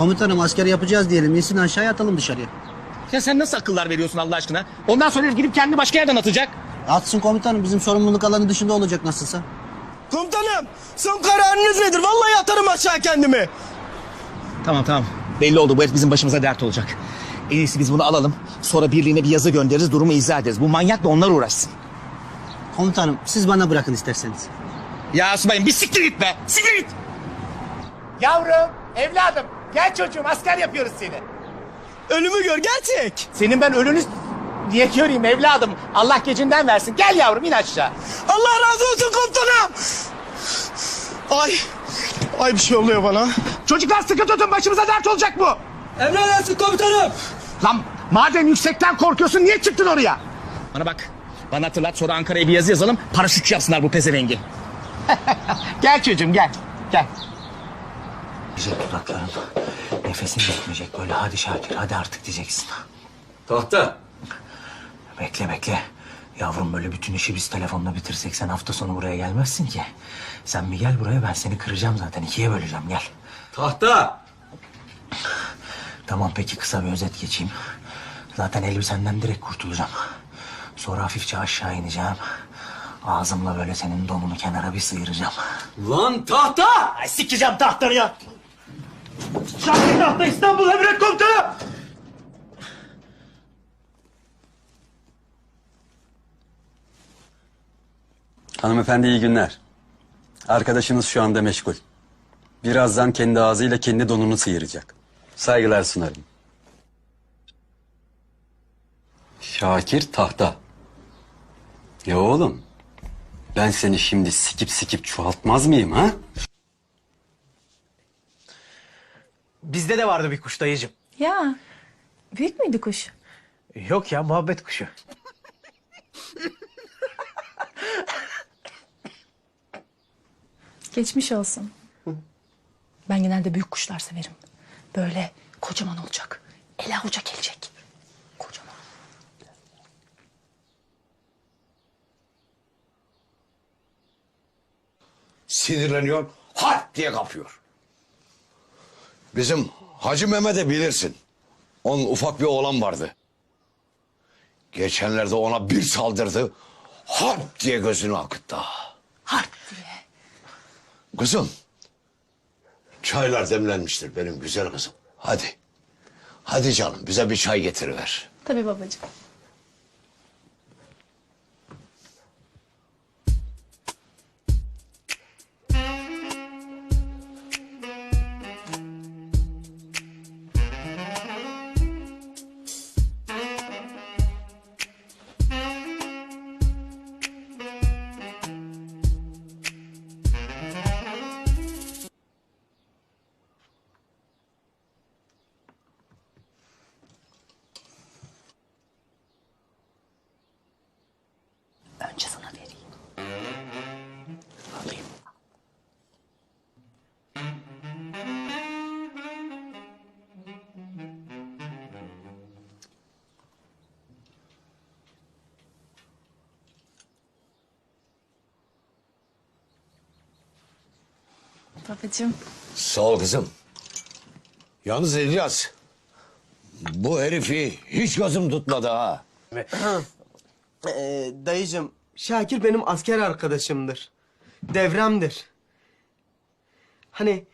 Komutanım asker yapacağız diyelim. İnsin aşağıya atalım dışarıya. Ya sen nasıl akıllar veriyorsun Allah aşkına? Ondan sonra herif gidip kendini başka yerden atacak. Atsın komutanım bizim sorumluluk alanı dışında olacak nasılsa. Komutanım son kararınız nedir? Vallahi atarım aşağı kendimi. Tamam tamam. Belli oldu bu herif bizim başımıza dert olacak. En iyisi biz bunu alalım. Sonra birliğine bir yazı göndeririz durumu izah ederiz. Bu manyakla onlar uğraşsın. Komutanım siz bana bırakın isterseniz. Ya subayım bir siktir git be. Siktir git. Yavrum, evladım, gel çocuğum asker yapıyoruz seni. Ölümü gör gerçek. Senin ben ölünü niye göreyim evladım? Allah gecinden versin. Gel yavrum in aşağı. Allah razı olsun komutanım. Ay. Ay bir şey oluyor bana. Çocuklar sıkı tutun başımıza dert olacak bu. Emredersin komutanım. Lan madem yüksekten korkuyorsun niye çıktın oraya? Bana bak. Bana hatırlat sonra Ankara'ya bir yazı yazalım. Paraşütçü yapsınlar bu pezevengi. Gel çocuğum gel. Gel. Diyecek dudaklarım. Nefesin yetmeyecek böyle. Hadi Şakir hadi artık diyeceksin. Tahta. Bekle bekle. Yavrum böyle bütün işi biz telefonla bitirsek sen hafta sonu buraya gelmezsin ki. Sen bir gel buraya ben seni kıracağım zaten. ikiye böleceğim gel. Tahta. Tamam peki kısa bir özet geçeyim. Zaten elbisenden direkt kurtulacağım. Sonra hafifçe aşağı ineceğim. Ağzımla böyle senin donunu kenara bir sıyıracağım. Lan tahta. Ay sikeceğim tahtları ya. Şahsi tahta İstanbul Emret Komutanım. Hanımefendi iyi günler. Arkadaşınız şu anda meşgul. Birazdan kendi ağzıyla kendi donunu sıyıracak. Saygılar sunarım. Şakir tahta. Ya oğlum, ben seni şimdi sikip sikip çoğaltmaz mıyım ha? Bizde de vardı bir kuş dayıcım. Ya büyük müydü kuş? Yok ya muhabbet kuşu. Geçmiş olsun. Ben genelde büyük kuşlar severim. Böyle kocaman olacak. Ele avuca gelecek. Kocaman. sinirleniyor, hat diye kapıyor. Bizim Hacı Mehmet'i bilirsin. Onun ufak bir oğlan vardı. Geçenlerde ona bir saldırdı, hat diye gözünü akıttı. Harp diye. Kızım, çaylar demlenmiştir benim güzel kızım. Hadi, hadi canım bize bir çay getiriver. Tabii babacığım. Babacığım. Sağ ol kızım. Yalnız İlyas, bu herifi hiç gözüm tutmadı ha. Ee, dayıcım Şakir benim asker arkadaşımdır. Devremdir. Hani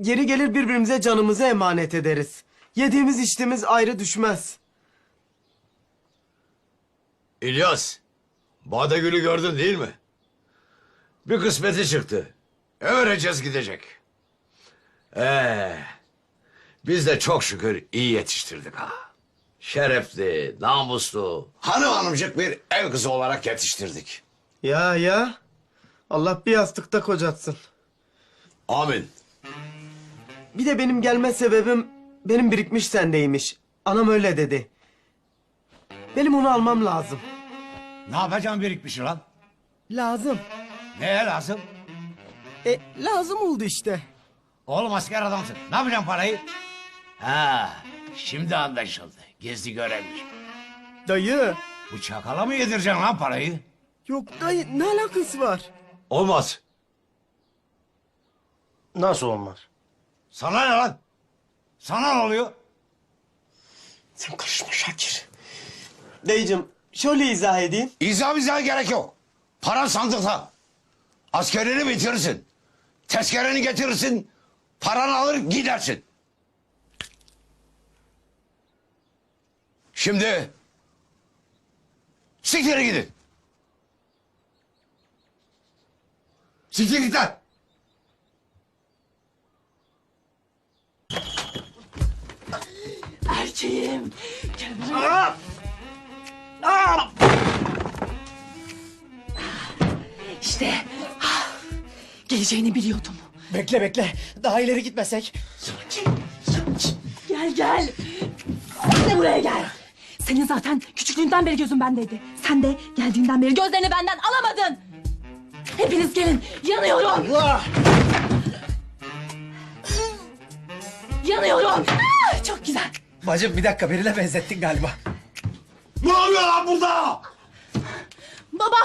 geri gelir birbirimize canımızı emanet ederiz. Yediğimiz içtiğimiz ayrı düşmez. İlyas, Badegül'ü gördün değil mi? Bir kısmeti çıktı. Öğreneceğiz gidecek. Ee, biz de çok şükür iyi yetiştirdik ha. Şerefli, namuslu, hanım hanımcık bir ev kızı olarak yetiştirdik. Ya ya. Allah bir yastıkta kocatsın. Amin. Bir de benim gelme sebebim benim birikmiş sendeymiş. Anam öyle dedi. Benim onu almam lazım. Ne yapacaksın birikmiş lan? Lazım. Neye lazım? E lazım oldu işte. Oğlum asker adamsın. Ne yapacaksın parayı? Ha, şimdi anlaşıldı. Gizli görevmiş. Dayı. Bu çakala mı yedireceksin lan parayı? Yok dayı ne alakası var? Olmaz. Nasıl olmaz? Sana ne lan? Sana ne oluyor? Sen karışma Şakir. Dayıcım şöyle izah edeyim. İzah bize gerek yok. Para sandıkta. Askerini bitirirsin. Tezkereni getirirsin. Paranı alır gidersin. Şimdi siktirin gidin. Siktir git lan. Erkeğim. İşte geleceğini biliyordum. Bekle bekle. Daha ileri gitmesek. Gel gel. Sen de buraya gel. Senin zaten küçüklüğünden beri gözün bendeydi. Sen de geldiğinden beri gözlerini benden alamadın. Hepiniz gelin. Yanıyorum. Yanıyorum. Ah, çok güzel. Bacım bir dakika birine benzettin galiba. Ne oluyor lan burada? Baba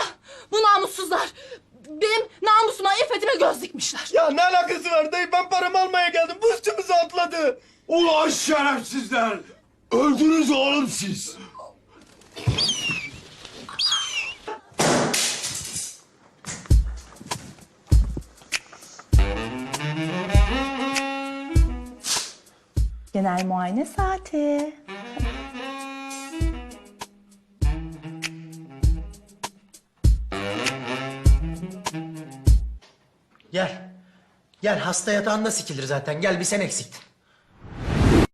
bu namussuzlar benim namusuma, iffetime göz dikmişler. Ya ne alakası var dayı? Ben paramı almaya geldim. Bu üstümüze atladı. Ulan şerefsizler! Öldünüz oğlum siz! Genel muayene saati. Gel hasta yatağında sikilir zaten. Gel bir sen eksiktin.